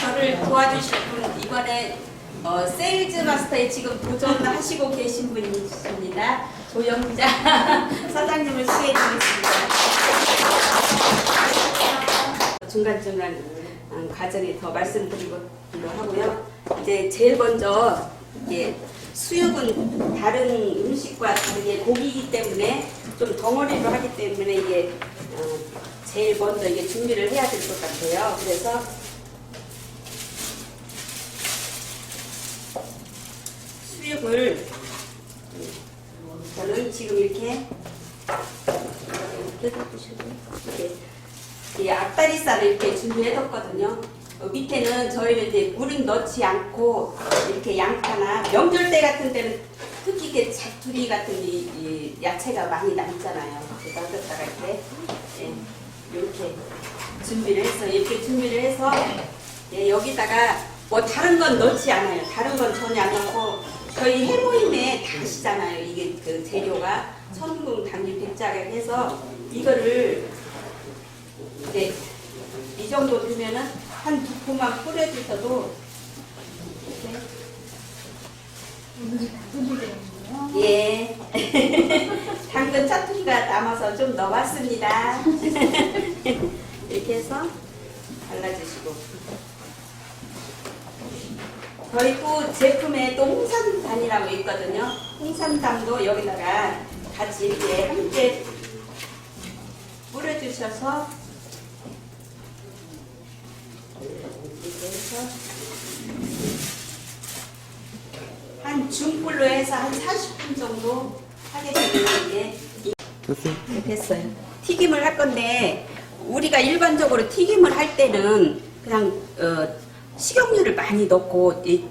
저를 도와주실 분 이번에 어, 세일즈 마스터에 지금 도전하시고 계신 분이십니다. 조영자 사장님을 소개해 드리겠습니다. 중간중간 음, 과정에 더 말씀드리기도 하고요. 이제 제일 먼저 이게 수육은 다른 음식과 다르게 고기이기 때문에 좀 덩어리로 하기 때문에 이게 어, 제일 먼저 이게 준비를 해야 될 것 같아요. 그래서 수육을 저는 지금 이렇게 이렇게 앞다리살을 이렇게 준비해뒀거든요. 어, 밑에는 저희는 이제 물은 넣지 않고 이렇게 양파나 명절 때 같은 때는 특히 이렇게 자투리 같은 이, 이 야채가 많이 남잖아요. 그래서 넣었다가 이렇게 예, 이렇게 준비를 해서 이렇게 준비를 해서 예, 여기다가 뭐 다른 건 넣지 않아요. 다른 건 전혀 안 넣고 저희 해모임에 다 하시잖아요. 이게 그 재료가 천궁 당귀 백작을 해서 이거를 네, 이 정도 되면은 한 두 포만 뿌려주셔도 이렇게. 예. 당근 짜투리가 남아서 좀 넣어봤습니다. 이렇게 해서 발라주시고. 저희 또 제품에 또 홍삼단이라고 있거든요. 홍삼단도 여기다가 같이 이렇게 함께 뿌려주셔서 이렇게 해서 한 중불로 해서 한 40분 정도 하게 이게 됐어요. 네, 됐어요. 튀김을 할 건데 우리가 일반적으로 튀김을 할 때는 그냥 어, 식용유를 많이 넣고 이,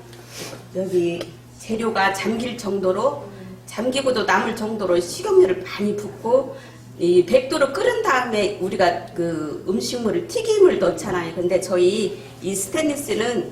여기 재료가 잠길 정도로 잠기고도 남을 정도로 식용유를 많이 붓고 이 100도로 끓은 다음에 우리가 그 음식물을 튀김을 넣잖아요. 근데 저희 이 스테인리스는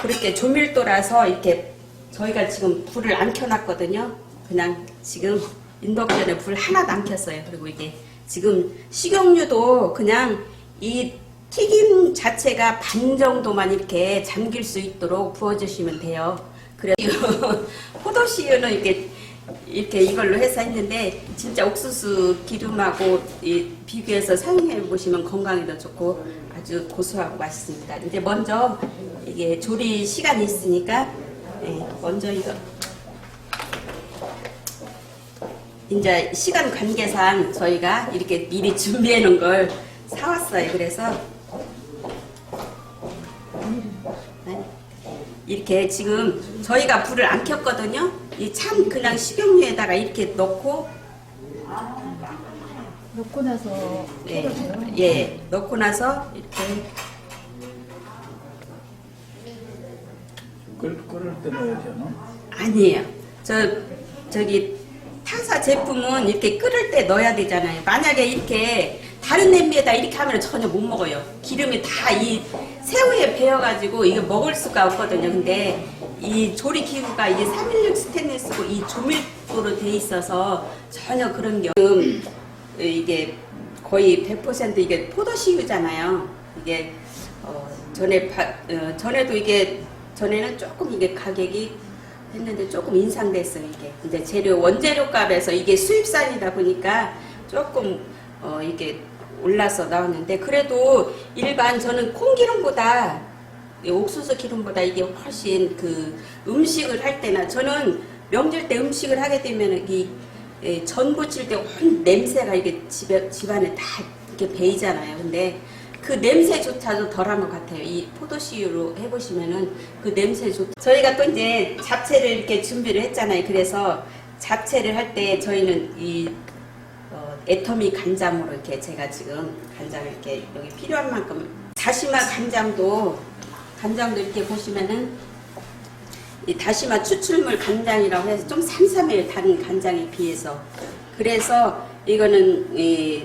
그렇게 조밀도라서 이렇게 저희가 지금 불을 안 켜놨거든요. 그냥 지금 인덕션에 불 하나도 안 켰어요. 그리고 이게 지금 식용유도 그냥 이 튀김 자체가 반 정도만 이렇게 잠길 수 있도록 부어주시면 돼요. 그래서 포도씨유는 이렇게 이렇게 이걸로 해서 했는데 진짜 옥수수 기름하고 이 비교해서 사용해 보시면 건강에도 좋고 아주 고소하고 맛있습니다. 이제 먼저 이게 조리 시간이 있으니까 네, 먼저 이거 이제 시간 관계상 저희가 이렇게 미리 준비해 놓은 걸 사왔어요. 그래서 이렇게 지금 저희가 불을 안 켰거든요. 이 참 그냥 식용유에다가 이렇게 넣고 넣고 나서 네, 끓여줘요. 예 넣고 나서 이렇게 끓, 끓을 때 넣어야 되나? 아니에요. 저 저기 타사 제품은 이렇게 끓을 때 넣어야 되잖아요. 만약에 이렇게 다른 냄비에다 이렇게 하면 전혀 못 먹어요. 기름이 다 이 새우에 배어가지고 이게 먹을 수가 없거든요. 근데 이 조리 기구가 이게 316 스테인리스고 이 조밀도로 돼 있어서 전혀 그런 게 지금 이게 거의 100% 이게 포도씨유잖아요. 이게 어, 전에 바- 어, 전에도 이게 전에는 조금 이게 가격이 했는데 조금 인상됐어요 이게. 근데 재료 원재료 값에서 이게 수입산이다 보니까 조금 어, 이게 올라서 나왔는데 그래도 일반 저는 콩기름보다 이 옥수수 기름보다 이게 훨씬 그 음식을 할 때나 저는 명절 때 음식을 하게 되면 이 전 부칠 때 냄새가 이게 집에 집안에 다 이렇게 배이잖아요. 근데 그 냄새조차도 덜한 것 같아요. 이 포도씨유로 해보시면은 그 냄새조차. 저희가 또 이제 잡채를 이렇게 준비를 했잖아요. 그래서 잡채를 할 때 저희는 이 어, 애터미 간장으로 이렇게 제가 지금 간장을 이렇게 여기 필요한 만큼 다시마 간장도 간장도 이렇게 보시면은 이 다시마 추출물 간장이라고 해서 좀 삼삼해요 다른 간장에 비해서. 그래서 이거는 이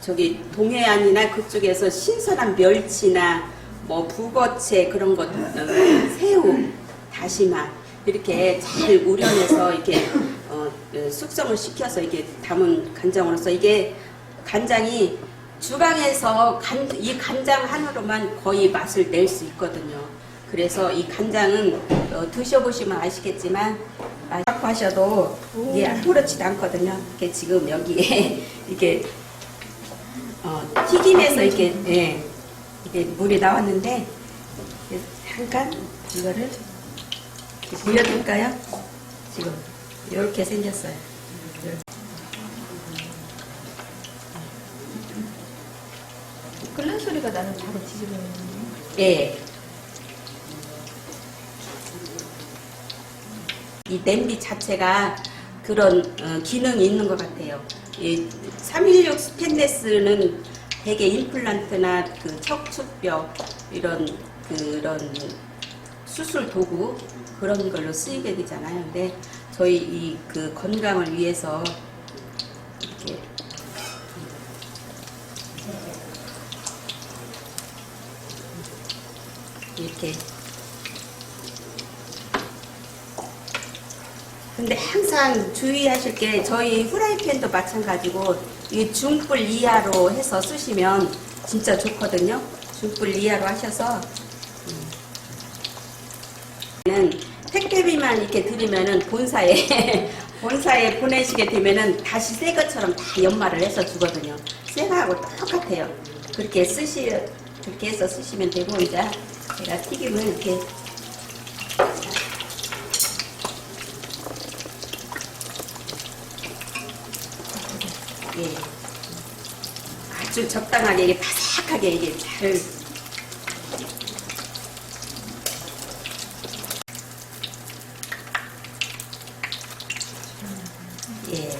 저기 동해안이나 그쪽에서 신선한 멸치나 뭐 북어채 그런 것 어, 새우 다시마 이렇게 잘 우려내서 이렇게 숙성을 시켜서 이게 담은 간장으로서 이게 간장이 주방에서 간, 이 간장 하나로만 거의 맛을 낼 수 있거든요. 그래서 이 간장은 어, 드셔보시면 아시겠지만 맛있고 하셔도 이게 아무렇지도 않거든요. 이게 지금 여기에 이게 어, 튀김에서 이렇게 예, 이게 물이 나왔는데 잠깐 이거를 이렇게 보여드릴까요? 지금 이렇게 생겼어요. 끓는 소리가 나는 바로 뒤집어내는 예. 이 냄비 자체가 그런 어, 기능이 있는 것 같아요. 이 316 스테인레스는 대개 임플란트나 그 척추뼈 이런 그런 수술 도구 그런 걸로 쓰이게 되잖아요. 근데 저희 이 그 건강을 위해서 이렇게. 이렇게 근데 항상 주의하실 게 저희 후라이팬도 마찬가지고 이 중불 이하로 해서 쓰시면 진짜 좋거든요. 중불 이하로 하셔서. 는 택배비만 이렇게 드리면은 본사에 본사에 보내시게 되면은 다시 새 것처럼 다 연말을 해서 주거든요. 새 거하고 똑같아요. 그렇게 쓰시 그렇게 해서 쓰시면 되고 이제 제가 튀김을 이렇게 예 아주 적당하게 이게 바삭하게 이게 잘 예.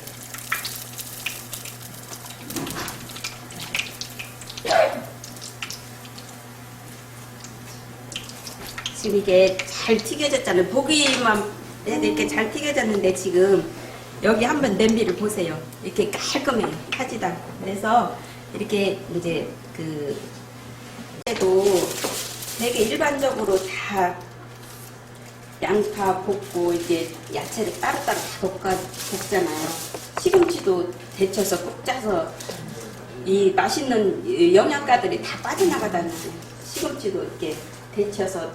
지금 이게 잘 튀겨졌잖아요. 보기만 이렇게 잘 튀겨졌는데 지금 여기 한번 냄비를 보세요. 이렇게 깔끔해요. 않고. 그래서 이렇게 이제 그 때도 되게 일반적으로 다 양파 볶고 이제 야채를 따로따로 다 볶아, 볶잖아요. 시금치도 데쳐서 꼭 짜서 이 맛있는 이 영양가들이 다 빠져나가다는 시금치도 이렇게 데쳐서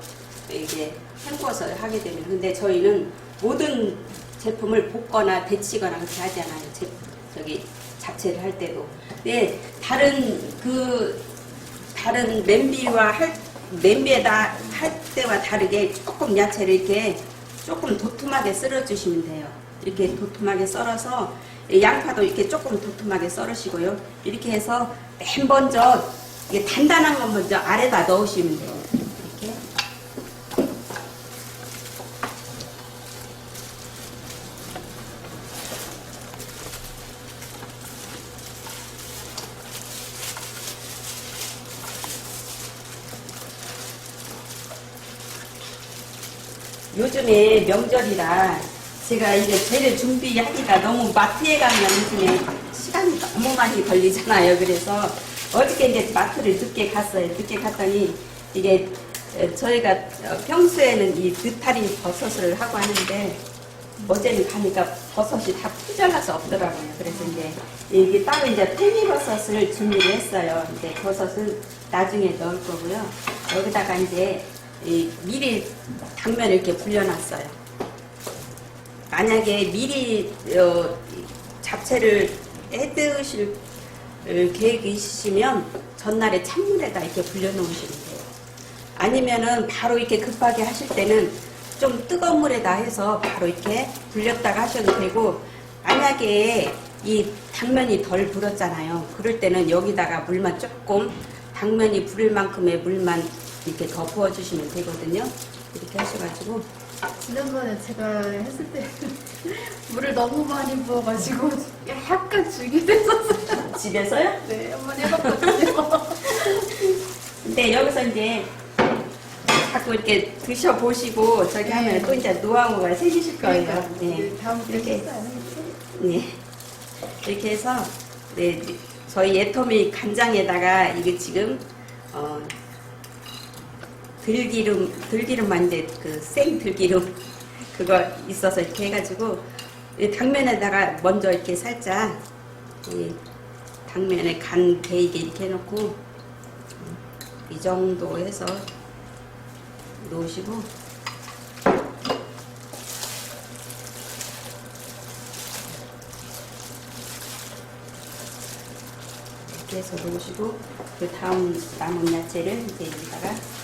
이게 헹궈서 하게 되면 근데 저희는 모든 제품을 볶거나 데치거나 그렇게 하잖아요. 제, 저기 잡채를 할 때도. 네, 다른 그 다른 냄비와 할 냄비에다 할 때와 다르게 조금 야채를 이렇게 조금 도톰하게 썰어 주시면 돼요. 이렇게 도톰하게 썰어서 이 양파도 이렇게 조금 도톰하게 썰으시고요. 이렇게 해서 맨 먼저 단단한 건 먼저 아래다 넣으시면 돼요. 이렇게 요즘에 명절이라 제가 이제 재료 준비하기가 너무 마트에 가면 요즘에 시간이 너무 많이 걸리잖아요. 그래서 어저께 이제 마트를 늦게 갔어요. 늦게 갔더니 이게 에, 저희가 어, 평소에는 이 느타리 버섯을 하고 하는데 어제는 가니까 버섯이 다 풀절라서 없더라고요. 그래서 이제 이게 따로 이제 팽이버섯을 준비를 했어요. 이제 버섯은 나중에 넣을 거고요. 여기다가 이제 이 미리 당면을 이렇게 불려놨어요. 만약에 미리 어, 잡채를 해 드실 계획이 있으시면 전날에 찬물에다 이렇게 불려놓으시면 돼요. 아니면은 바로 이렇게 급하게 하실 때는 좀 뜨거운 물에다 해서 바로 이렇게 불렸다가 하셔도 되고 만약에 이 당면이 덜 불었잖아요. 그럴 때는 여기다가 물만 조금 당면이 부를 만큼의 물만 이렇게 더 부어주시면 되거든요. 이렇게 하셔가지고 지난번에 제가 했을 때 물을 너무 많이 부어가지고 약간 죽이 됐었어요. 집에서요? 네, 한번 해봤거든요. 근데 여기서 이제 자꾸 이렇게 드셔보시고 저기 네. 하면 또 이제 노하우가 생기실 거예요. 그러니까 네. 네. 다음부터 이렇게. 네. 이렇게 해서 네, 저희 애터미 간장에다가 이게 지금 어, 들기름 들기름만 이제 그생 들기름 그거 있어서 이렇게 해가지고 이 당면에다가 먼저 이렇게 살짝 이 당면에 간 베이게 이렇게 해놓고 이 정도 해서 놓으시고 이렇게 해서 놓으시고 그 다음 남은 야채를 이제 여기다가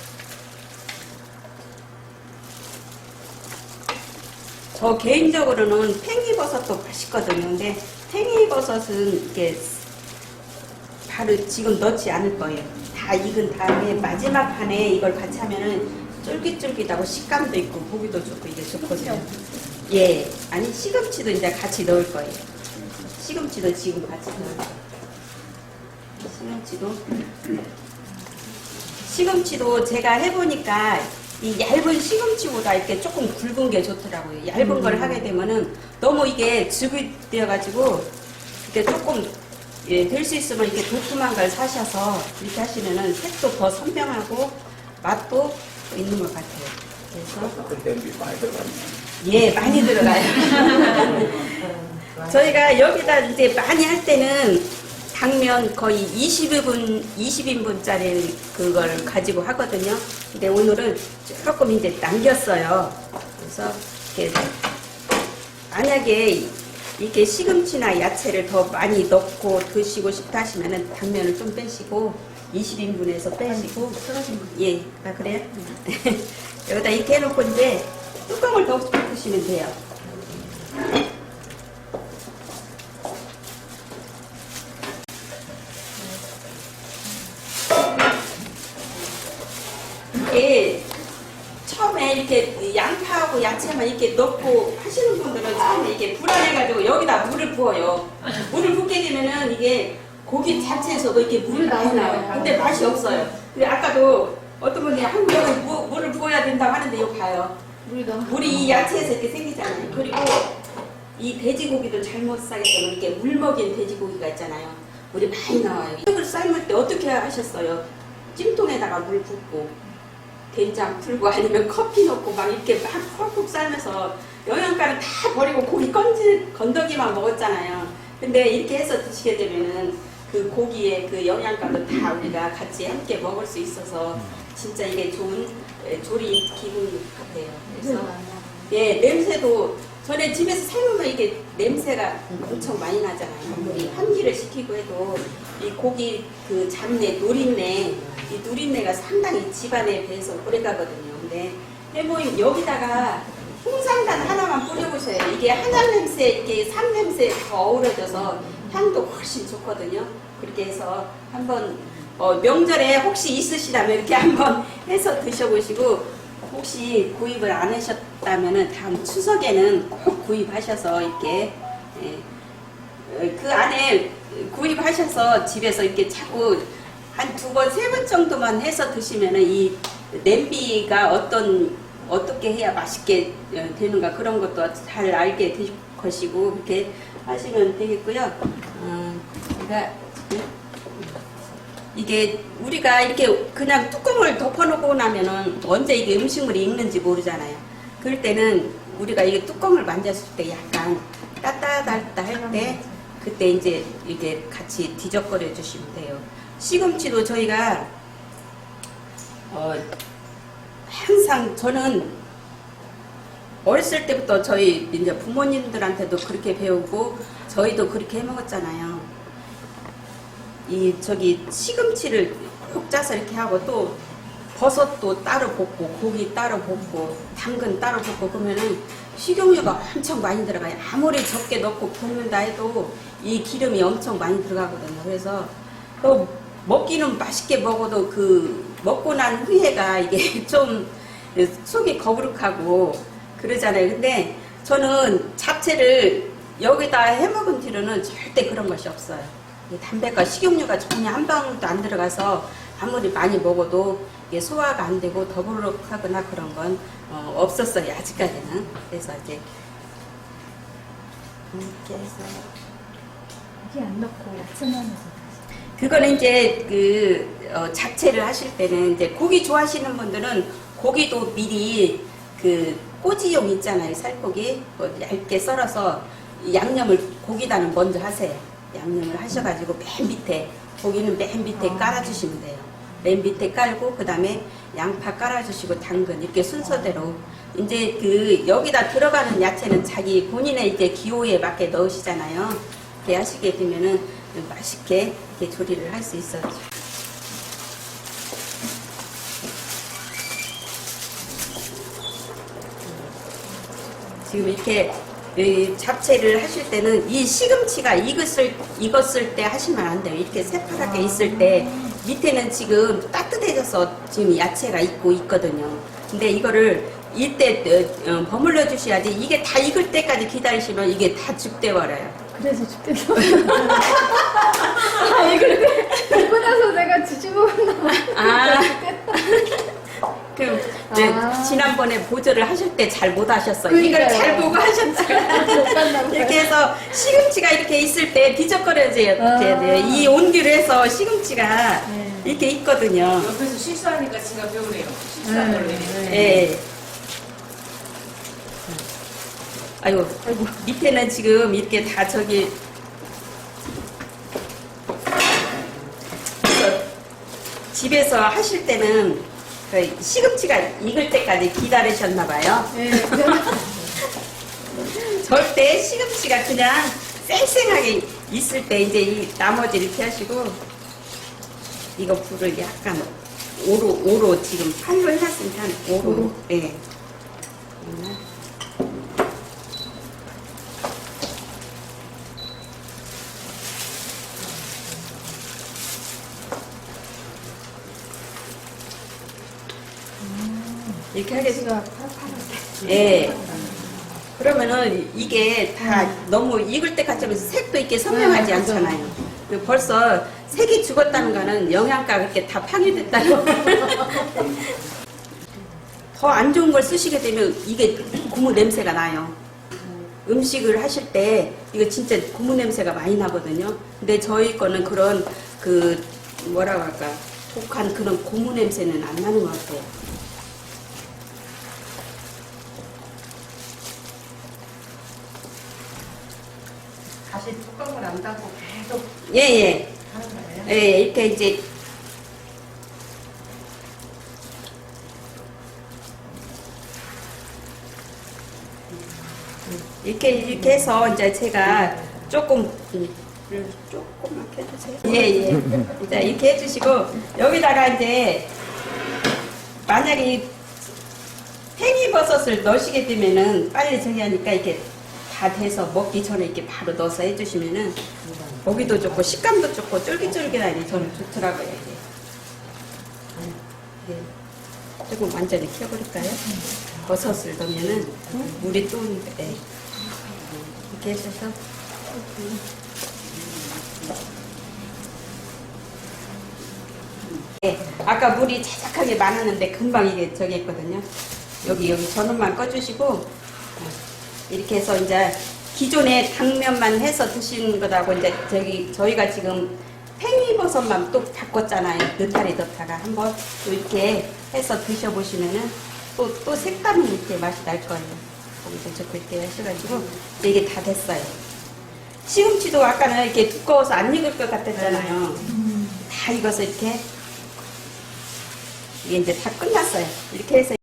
저 개인적으로는 팽이버섯도 맛있거든요. 근데 팽이버섯은 이렇게 바로 지금 넣지 않을 거예요. 다 익은 다음에 마지막 판에 이걸 같이 하면은 쫄깃쫄깃하고 식감도 있고 보기도 좋고 이게 좋거든요. 예, 아니 시금치도 이제 같이 넣을 거예요. 시금치도 지금 같이 넣을 거예요. 시금치도 시금치도 제가 해보니까 이 얇은 시금치보다 이렇게 조금 굵은 게 좋더라고요. 얇은 걸 하게 되면은 너무 이게 즙이 되어가지고 이렇게 조금 예, 될 수 있으면 이렇게 도톰한 걸 사셔서 이렇게 하시면은 색도 더 선명하고 맛도 있는 것 같아요. 그래서 그 많이. 예, 많이 들어가요. 저희가 여기다 이제 많이 할 때는 당면 거의 20인분, 20인분짜리 그걸 가지고 하거든요. 근데 오늘은 조금 이제 남겼어요. 그래서 이렇게 만약에 이게 시금치나 야채를 더 많이 넣고 드시고 싶다 하시면은 당면을 좀 빼시고 20인분에서 빼시고 예, 아 그래요? 여기다 이렇게 해놓고 이제 뚜껑을 덮으시면 돼요. 이게 처음에 이렇게 양파하고 야채만 이렇게 넣고 하시는 분들은 처음에 이게 불안해가지고 여기다 물을 부어요. 물을 붓게 되면은 이게 고기 자체에서도 이렇게 물이 많이 나와요. 근데 맛이 없어요. 근데 아까도 어떤 분이 한 여기 무- 물을 부어야 된다고 하는데 이거 봐요. 물이 너무 물이 이 야채에서 이렇게 생기잖아요. 그리고 이 돼지고기도 잘못 싸기 때문에 이렇게 물 먹인 돼지고기가 있잖아요. 물이 많이 나와요. 이걸 삶을 때 어떻게 하셨어요? 찜통에다가 물 붓고 된장 풀고 아니면 커피 넣고 막 이렇게 막 콕콕 삶아서 영양가를 다 버리고 고기 건지, 건더기만 먹었잖아요. 근데 이렇게 해서 드시게 되면은 그 고기의 그 영양가도 다 우리가 같이 함께 먹을 수 있어서 진짜 이게 좋은 에, 조리 기분 같아요. 그래서 예, 냄새도 전에 집에서 삶으면 이게 냄새가 엄청 많이 나잖아요. 우리 환기를 시키고 해도 이 고기 그 잡내, 누린내, 이 누린내가 상당히 집안에 비해서 오래 가거든요. 근데 해모임 여기다가 홍삼단 하나만 뿌려보세요. 이게 한약 냄새, 이게 삼 냄새 더 어우러져서 향도 훨씬 좋거든요. 그렇게 해서 한번 어, 명절에 혹시 있으시다면 이렇게 한번 해서 드셔보시고 혹시 구입을 안 하셨다면은 다음 추석에는 꼭 구입하셔서 이렇게 예, 어, 그 안에 구입하셔서 집에서 이렇게 자꾸 한 두 번, 세 번 정도만 해서 드시면은 이 냄비가 어떤 어떻게 해야 맛있게 어, 되는가 그런 것도 잘 알게 되실 것이고 그렇게 하시면 되겠고요. 어, 제가 이게 우리가 이렇게 그냥 뚜껑을 덮어놓고 나면은 언제 이게 음식물이 익는지 모르잖아요. 그럴 때는 우리가 이게 뚜껑을 만졌을 때 약간 따따달따 할 때 그때 이제 이게 같이 뒤적거려 주시면 돼요. 시금치도 저희가 어 항상 저는 어렸을 때부터 저희 이제 부모님들한테도 그렇게 배우고 저희도 그렇게 해 먹었잖아요. 이 저기 시금치를 푹 짜서 이렇게 하고 또 버섯도 따로 볶고 고기 따로 볶고 당근 따로 볶고 그러면은 식용유가 엄청 많이 들어가요. 아무리 적게 넣고 볶는다 해도 이 기름이 엄청 많이 들어가거든요. 그래서 또 먹기는 맛있게 먹어도 그 먹고 난 후회가 이게 좀 속이 거부룩하고 그러잖아요. 근데 저는 잡채를 여기다 해 먹은 뒤로는 절대 그런 것이 없어요. 이 담배가 식용유가 전혀 한 방울도 안 들어가서 아무리 많이 먹어도 이게 소화가 안 되고 더부룩하거나 그런 건 어, 없었어요 아직까지는. 그래서 이제 이렇게 해서 고기 안 넣고 야채만 해서 그거는 이제 그 어, 잡채를 하실 때는 이제 고기 좋아하시는 분들은 고기도 미리 그 꼬지용 있잖아요 살코기 그거 얇게 썰어서 이 양념을 고기다는 먼저 하세요. 양념을 하셔가지고 맨 밑에 고기는 맨 밑에 깔아주시면 돼요. 맨 밑에 깔고 그 다음에 양파 깔아주시고 당근 이렇게 순서대로 이제 그 여기다 들어가는 야채는 자기 본인의 이제 기호에 맞게 넣으시잖아요. 이렇게 하시게 되면은 맛있게 이렇게 조리를 할 수 있어요. 지금 이렇게 이 잡채를 하실 때는 이 시금치가 익었을 익었을 때 하시면 안 돼요. 이렇게 새파랗게 있을 때 밑에는 지금 따뜻해져서 지금 야채가 익고 있거든요. 근데 이거를 이때 어, 버물러 주셔야지 이게 다 익을 때까지 기다리시면 이게 다 죽돼 버려요. 그래서 죽겠어. 아, 이걸 먹고 나서 내가 뒤집어 먹나 아. 그 이제 아. 지난번에 보조를 하실 때 잘 못 하셨어. 요 이걸 그러니까요. 잘 보고 봤나 시금치가 이렇게 있을 때 뒤적거려져야 아. 돼요. 이 온기를 해서 시금치가 네. 이렇게 있거든요. 옆에서 실수하니까 제가 배우네요. 실수한 걸로 해. 예. 아이고, 밑에는 지금 이렇게 다 저기 집에서 하실 때는 그 시금치가 익을 때까지 기다리셨나 봐요. 네. 절대 시금치가 그냥 쌩쌩하게 있을 때 이제 이 나머지 이렇게 하시고 이거 불을 약간 오로 오로 지금 팔로 해놨으니까 오로? 예. 이렇게 하겠습니다. 예. 그러면은 이게 다 너무 익을 때까지 하면서 색도 있게 선명하지 네. 않잖아요. 그리고 벌써 색이 죽었다는 거는 영양가가 이렇게 다 파괴됐다는 더 안 좋은 걸 쓰시게 되면 이게 고무 냄새가 나요. 음식을 하실 때 이거 진짜 고무 냄새가 많이 나거든요. 근데 저희 거는 그런 그 뭐라고 할까 독한 그런 고무 냄새는 안 나는 것 같아요. 다시 뚜껑을 안 닫고 계속 예예. 하는 거예요? 예, 이렇게 이제 이렇게 이렇게 해서 이제 제가 조금 음, 조금만 해주세요. 예, 예. 자, 이렇게 해주시고 여기다가 이제 만약에 이 팽이버섯을 넣으시게 되면은 빨리 저기 하니까 이렇게 다 돼서 먹기 전에 이렇게 바로 넣어서 해주시면은 먹기도 좋고 식감도 좋고 쫄깃쫄깃하니 저는 좋더라고요 이게. 예. 조금 완전히 키워버릴까요? 버섯을 넣으면은 물이 또 네. 이렇게 해셔서 예, 아까 물이 자작하게 많았는데 금방 이게 저기 했거든요. 여기 여기 전원만 꺼주시고 이렇게 해서 이제 기존에 당면만 해서 드시는 것하고 이제 저기 저희가 지금 팽이버섯만 또 바꿨잖아요. 느타리 넣다가 한번 또 이렇게 해서 드셔보시면은 또, 또 색다른 이렇게 맛이 날 거예요. 거기서 저 그렇게 하셔가지고 이제 이게 다 됐어요. 시금치도 아까는 이렇게 두꺼워서 안 익을 것 같았잖아요. 다 익어서 이렇게 이게 이제 다 끝났어요. 이렇게 해서